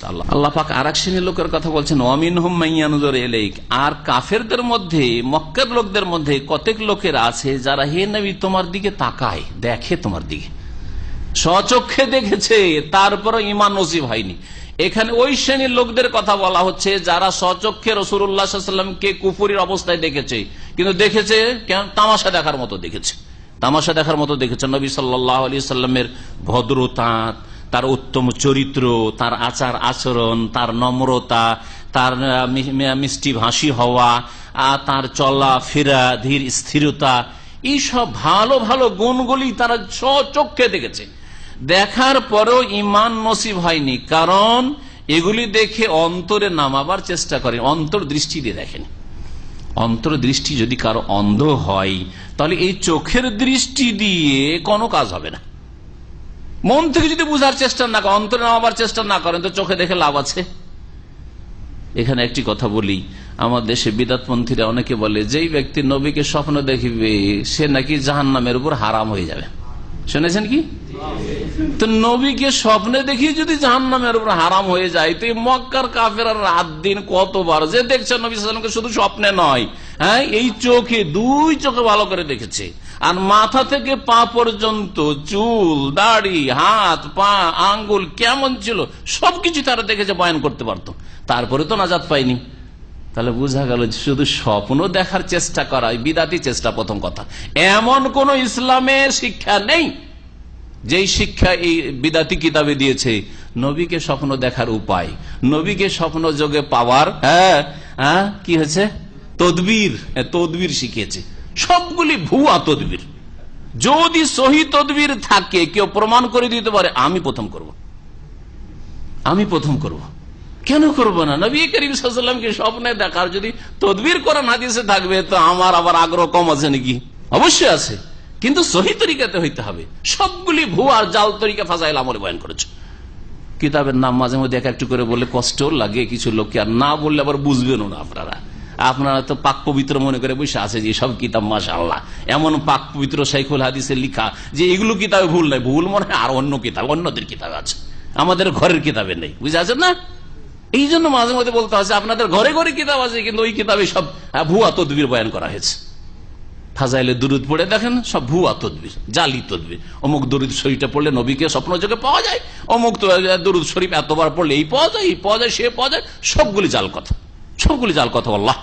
যথেষ্ট আল্লাহ আল্লাহ পাক আর এক শ্রেণির লোকের কথা বলছেন অমিন হুম মাইয়ানুজর এলেক আর কাফেরদের মধ্যে, মক্কের লোকদের মধ্যে কতক লোকের আছে যারা হে নবী তোমার দিকে তাকায়, দেখে তোমার দিকে। স্বচক্ষে দেখেছে তারপরে ইমান নসিব হয়নি। এখানে ওই শ্রেণির লোকদের কথা বলা হচ্ছে, যারা স্বচক্ষে রসুল্লাহামকে কুপুরির অবস্থায় দেখেছে। কিন্তু দেখেছে, কেন? তামাশা দেখার মতো দেখেছে। তামাশা দেখার মতো দেখেছে নবী সাল্লাহ আলী সাল্লামের ভদ্রতা তার উত্তম চরিত্র, তার আচার আচরণ, তার নম্রতা, তার মিষ্টি ভাসি হওয়া তার চলা ফেরা, ধীর স্থিরতা, এইসব ভালো ভালো গুণগুলি তারা চোখে দেখেছে। দেখার পরেও ইমান নসিব হয়নি, কারণ এগুলি দেখে অন্তরে নামাবার চেষ্টা করে, অন্তর দৃষ্টি দিয়ে দেখেন। অন্তর দৃষ্টি যদি কারও অন্ধ হয়, তাহলে এই চোখের দৃষ্টি দিয়ে কোনো কাজ হবে না। মন থেকে যদি বুঝার চেষ্টা না করেন অন্তরে নামাবার চেষ্টা না করেন, তো চোখে দেখে লাভ আছে। এখানে একটি কথা বলি, আমার দেশে বিদাতপন্থীরা অনেকে বলে, যেই ব্যক্তি নবীকে স্বপ্ন দেখিবে, সে নাকি জাহান নামের উপর হারাম হয়ে যাবে। শুনেছেন কি? তো নবীকে স্বপ্নে দেখি যদি জাহান নামের উপর হারাম হয়ে যায়, তো মক্কার কাফের রাত দিন কতবার যে দেখছে নবী সালামকে শুধু স্বপ্নে নয় হ্যাঁ এই চোখে, দুই চোখে ভালো করে দেখেছে। আর মাথা থেকে পা পর্যন্ত চুল, দাড়ি, হাত, পা, আঙ্গুল কেমন ছিল, সবকিছু তারা দেখেছে, বয়ান করতে পারতো। তারপরে তো নাজাত পাইনি তাহলে বোঝা গেল শুধু স্বপ্ন দেখার চেষ্টা করা বিদাতি চেষ্টা প্রথম কথা। এমন কোন ইসলামের শিক্ষা নেই, যেই শিক্ষা এই বিদাতি কিতাবে দিয়েছে। নবীকে স্বপ্ন দেখার উপায়, নবীকে স্বপ্ন যোগে পাওয়ার হ্যাঁ হ্যাঁ কি হয়েছে? তদবির তদবির শিখিয়েছে। সবগুলি ভুয়া তদবির। যদি সহি তদবির থাকে, কেউ প্রমাণ করে দিতে পারে, আমি প্রথম করব। আমি প্রথম করব। কেন করব না? নবী করিম সাল্লামকে স্বপ্নে দেখার যদি তদবির করা হাদিসে থাকবে, তো আমার আবার আগ্রহ কম আছে নাকি? অবশ্যই আছে। কিন্তু সহি তরিকাতে হইতে হবে। সবগুলি ভুয়া জাল তরিকা ফাজাইল আমলে বয়ান করেছে। কিতাবের নাম মাঝে মধ্যে এক একটু করে বললে কষ্ট লাগে, কিছু লোককে আর না বললে আবার বুঝবেন না আপনারা। আপনারা তো পাক পবিত্র মনে করে বসে আছে যে সব কিতাব মাসা আল্লাহ এমন পাক পবিত্র সাইকুল হাদিসের লিখা যে এগুলো কিতাবে ভুল নাই। ভুল মনে হয় আর অন্য কিতাব, অন্যদের কিতাব আছে। আমাদের ঘরের কিতাবে নেই। বুঝে আছেন না? এই জন্য মাঝে মধ্যে বলতে হচ্ছে আপনাদের ঘরে ঘরে কিতাব আছে, কিন্তু ওই কিতাবে সব ভুয়া তদবির বয়ান করা হয়েছে। ফাজাইলে দুরুদ পড়ে দেখেন, সব ভুয়া তদবির, জালি তদবির। অমুক দরুদ শরীফটা পড়লে নবীকে স্বপ্ন যোগে পাওয়া যায়, অমুক দরুদ শরীফ এতবার পড়লে এই পাওয়া যায়, এই পাওয়া যায়, সে পাওয়া যায়, সবগুলি জাল কথা। সবগুলি জাল কথা আল্লাহ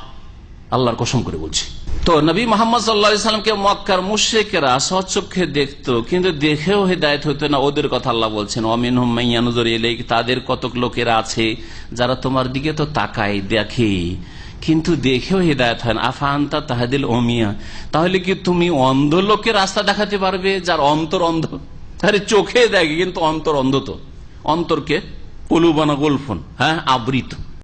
আল্লাহর কসম করে বলছি। তো নবী মোহাম্মদ সাল্লাহামকে মক্কার মুশেকেরা সচক্ষে দেখতো, কিন্তু দেখেও হেদায়ত হতো না, ওদের কথা আল্লাহ বলছেন অমিন হুমাইয়ানুজর এলে তাদের কতক লোকেরা আছে, যারা তোমার দিকে তো তাকায়, দেখে, কিন্তু দেখেও হেদায়ত হয় না। আফান্তা তাহাদিল অমিয়া তাহলে কি তুমি অন্ধ লোকের রাস্তা দেখাতে পারবে, যার অন্তর অন্ধ? আরে চোখে দেখে, কিন্তু অন্তর অন্ধ তো। অন্তরকে কলুবানা গোলফোন হ্যাঁ আবৃত।